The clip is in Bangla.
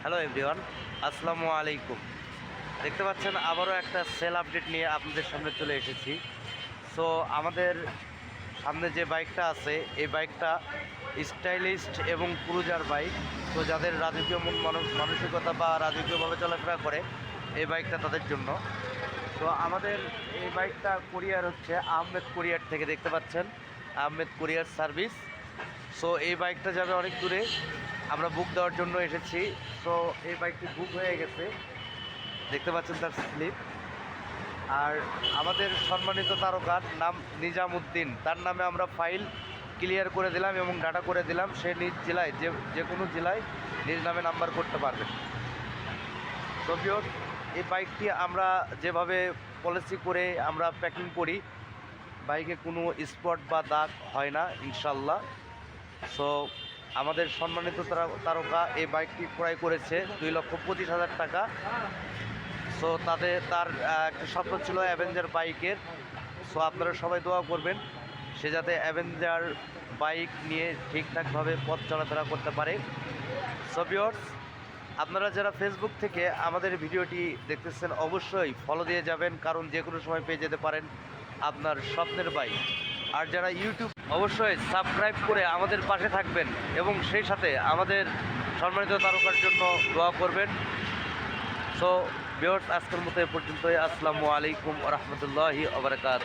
হ্যালো এভরিওয়ান আসসালামু আলাইকুম। দেখতে পাচ্ছেন, আবারও একটা সেল আপডেট নিয়ে আপনাদের সামনে চলে এসেছি। সো আমাদের সামনে যে বাইকটা আছে, এই বাইকটা স্টাইলিস্ট এবং ক্রুজার বাইক তো যাদের রাজকীয় মন মানস- মানসিকতা বা রাজকীয়ভাবে চলাফেরা করে, এই বাইকটা তাদের জন্য। তো আমাদের এই বাইকটা কোরিয়ার হচ্ছে আহমেদ কোরিয়ার থেকে, দেখতে পাচ্ছেন? আহমেদ কোরিয়ার সার্ভিস সো এই বাইকটা যাবে অনেক দূরে। আমরা বুক দেওয়ার জন্য এসেছি। তো এই বাইকটি বুক হয়ে গেছে। দেখতে পাচ্ছেন তার স্লিপ আর আমাদের সম্মানিত তারকার নাম নিজাম উদ্দিন তার নামে আমরা ফাইল ক্লিয়ার করে দিলাম এবং ডাটা করে দিলাম। সে নিজ জেলায়, যে যে কোনো জেলায় নিজ নামে নাম্বার করতে পারবে। তো এই বাইকটি আমরা যেভাবে পলিসি করে আমরা প্যাকিং করি বাইকে কোনো স্পট বা দাগ হয় না ইনশাল্লাহ সো আমাদের সম্মানিত তারা- তারকা এই বাইকটি ক্রয় করেছে দুই লক্ষ পঁচিশ হাজার টাকা। সো তাদের তার একটা স্বপ্ন ছিল অ্যাভেঞ্জার বাইকের। সো আপনারা সবাই দোয়া করবেন সে যাতে অ্যাভেঞ্জার বাইক নিয়ে ঠিকঠাকভাবে পথ চলাফেরা করতে পারে। সো ভিউয়ার্স, আপনারা যারা ফেসবুক থেকে আমাদের ভিডিওটি দেখতেছেন অবশ্যই ফলো দিয়ে যাবেন কারণ যে কোনো সময় পেয়ে যেতে পারেন আপনার স্বপ্নের বাইক। আর যারা ইউটিউব অবশ্যই সাবস্ক্রাইব করে আমাদের পাশে থাকবেন এবং সেই সাথে আমাদের সম্মানিত তারকার জন্য দোয়া করবেন। সো ভিউয়ার্স আজকের মতো এ পর্যন্তই। আসসালামু আলাইকুম রহমতুল্লাহি আবরকাত